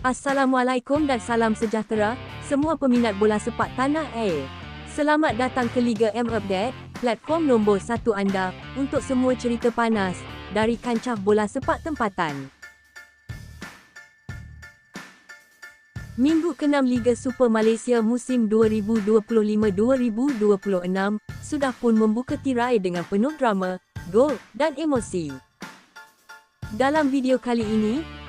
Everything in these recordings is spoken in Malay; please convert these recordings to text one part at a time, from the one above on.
Assalamualaikum dan salam sejahtera semua peminat bola sepak tanah air. Selamat datang ke Liga M Update, platform nombor satu anda untuk semua cerita panas dari kancah bola sepak tempatan. Minggu ke-6 Liga Super Malaysia musim 2025-2026 sudah pun membuka tirai dengan penuh drama, gol dan emosi. Dalam video kali ini,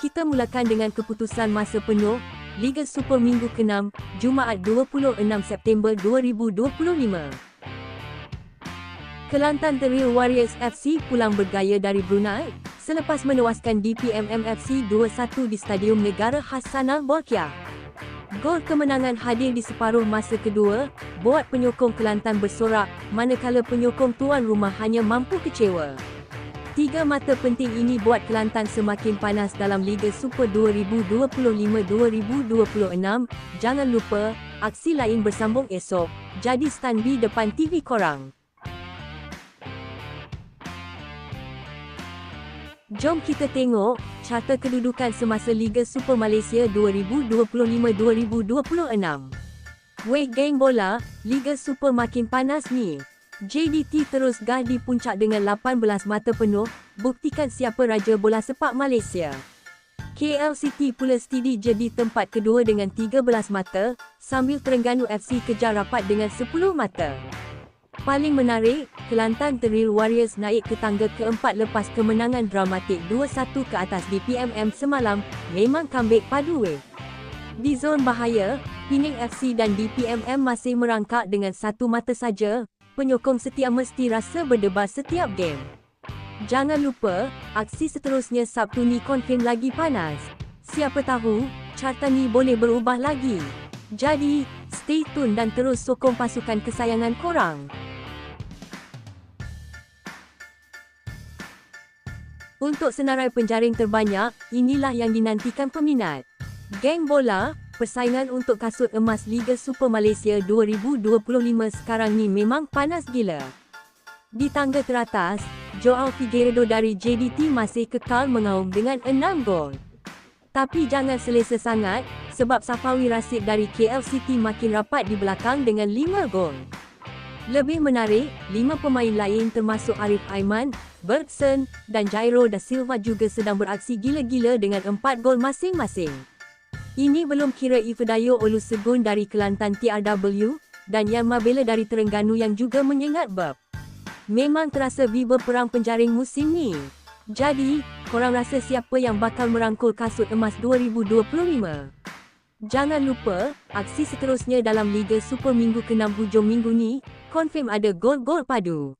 kita mulakan dengan keputusan masa penuh Liga Super Minggu ke-6, Jumaat 26 September 2025. Kelantan Real Warriors FC pulang bergaya dari Brunei selepas menewaskan DPMM FC 2-1 di Stadium Negara Hassanal Bolkiah. Gol kemenangan hadir di separuh masa kedua, buat penyokong Kelantan bersorak manakala penyokong tuan rumah hanya mampu kecewa. Tiga mata penting ini buat Kelantan semakin panas dalam Liga Super 2025-2026. Jangan lupa, aksi lain bersambung esok. Jadi standby depan TV korang. Jom kita tengok carta kedudukan semasa Liga Super Malaysia 2025-2026. Weh geng bola, Liga Super makin panas ni. JDT terus gah di puncak dengan 18 mata penuh, buktikan siapa raja bola sepak Malaysia. KL City pula steady jadi tempat kedua dengan 13 mata, sambil Terengganu FC kejar rapat dengan 10 mata. Paling menarik, Kelantan The Real Warriors naik ke tangga keempat lepas kemenangan dramatik 2-1 ke atas DPMM semalam, memang comeback padu weh. Di zon bahaya, Pening FC dan DPMM masih merangkak dengan satu mata saja, penyokong setia mesti rasa berdebar setiap game. Jangan lupa, aksi seterusnya Sabtu ni konfirm lagi panas. Siapa tahu, carta ni boleh berubah lagi. Jadi, stay tune dan terus sokong pasukan kesayangan korang. Untuk senarai penjaring terbanyak, inilah yang dinantikan peminat. Geng bola, persaingan untuk kasut emas Liga Super Malaysia 2025 sekarang ni memang panas gila. Di tangga teratas, Joao Figueiredo dari JDT masih kekal mengaum dengan 6 gol. Tapi jangan selesa sangat, sebab Safawi Rasid dari KL City makin rapat di belakang dengan 5 gol. Lebih menarik, lima pemain lain termasuk Arif Aiman, Bergson dan Jairo da Silva juga sedang beraksi gila-gila dengan 4 gol masing-masing. Ini belum kira Ifedayo Olusegun dari Kelantan TRW dan Yan Mabela dari Terengganu yang juga menyengat bab. Memang terasa viva perang penjaring musim ni. Jadi, korang rasa siapa yang bakal merangkul kasut emas 2025? Jangan lupa, aksi seterusnya dalam Liga Super Minggu ke-6 hujung minggu ni, konfirm ada gol-gol padu.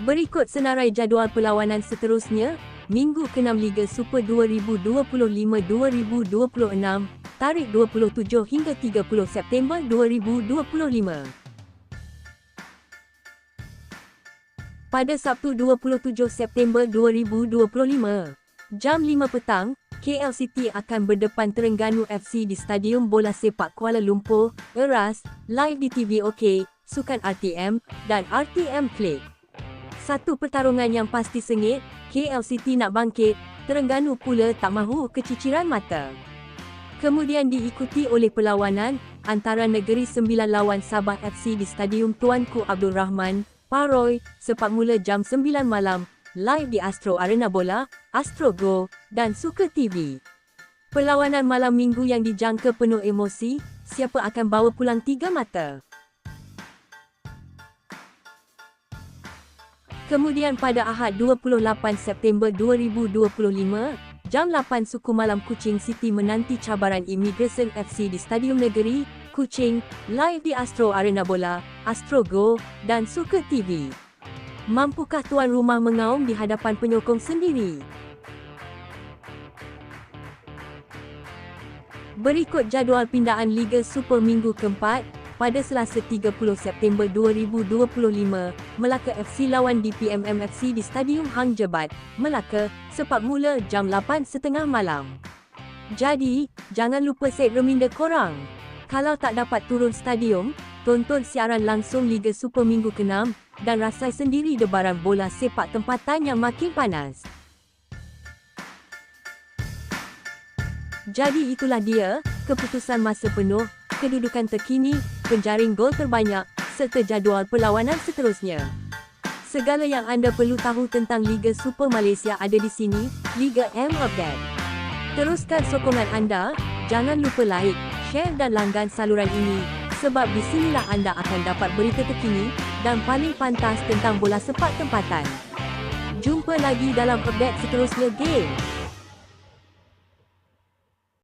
Berikut senarai jadual perlawanan seterusnya, Minggu ke-6 Liga Super 2025-2026, tarikh 27 hingga 30 September 2025. Pada Sabtu 27 September 2025, jam 5 petang, KL City akan berdepan Terengganu FC di Stadium Bola Sepak Kuala Lumpur, Eras, live di TV OK, Sukan RTM dan RTM Click. Satu pertarungan yang pasti sengit, KL City nak bangkit, Terengganu pula tak mahu keciciran mata. Kemudian diikuti oleh perlawanan antara Negeri Sembilan lawan Sabah FC di Stadium Tuanku Abdul Rahman, Paroi, sepak mula jam 9 malam, live di Astro Arena Bola, Astro Go dan Suka TV. Perlawanan malam minggu yang dijangka penuh emosi, siapa akan bawa pulang tiga mata? Kemudian pada Ahad 28 September 2025, jam 8 suku malam Kuching City menanti cabaran Immigration FC di Stadium Negeri, Kuching, live di Astro Arena Bola, Astro Go dan Suka TV. Mampukah tuan rumah mengaum di hadapan penyokong sendiri? Berikut jadual pindaan Liga Super minggu keempat, pada Selasa 30 September 2025, Melaka FC lawan DPMM FC di Stadium Hang Jebat, Melaka, sepak mula jam 8.30 malam. Jadi, jangan lupa set reminder korang. Kalau tak dapat turun stadium, tonton siaran langsung Liga Super minggu ke-6 dan rasai sendiri debaran bola sepak tempatan yang makin panas. Jadi itulah dia, keputusan masa penuh, kedudukan terkini, penjaring gol terbanyak, serta jadual perlawanan seterusnya. Segala yang anda perlu tahu tentang Liga Super Malaysia ada di sini, Liga M Update. Teruskan sokongan anda, jangan lupa like, share dan langgan saluran ini, sebab di sinilah anda akan dapat berita terkini dan paling pantas tentang bola sepak tempatan. Jumpa lagi dalam update seterusnya game.